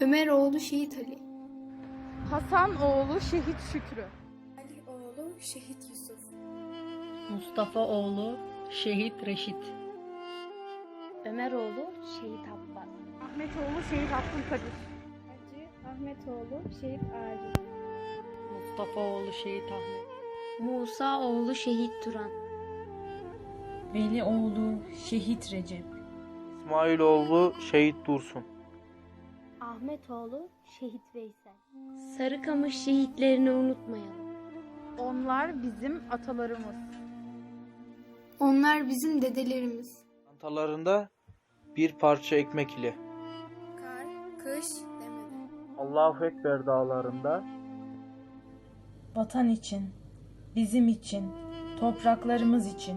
Ömeroğlu Şehit Ali. Hasan oğlu Şehit Şükrü. Ali oğlu Şehit Yusuf. Mustafa oğlu Şehit Reşit. Ömeroğlu Şehit Abbas. Ahmet oğlu Şehit Abdülkadir. Hacı Ahmetoğlu Şehit Arif. Mustafa oğlu Şehit Ahmet. Musa oğlu Şehit Turan. Veli oğlu Şehit Recep. İsmailoğlu Şehit Dursun. Ahmetoğlu Şehit Veysel. Sarıkamış şehitlerini unutmayalım. Onlar bizim atalarımız. Onlar bizim dedelerimiz. Çantalarında bir parça ekmek ile. Kar, kış demedi. Allahu Ekber dağlarında Vatan için, bizim için, topraklarımız için.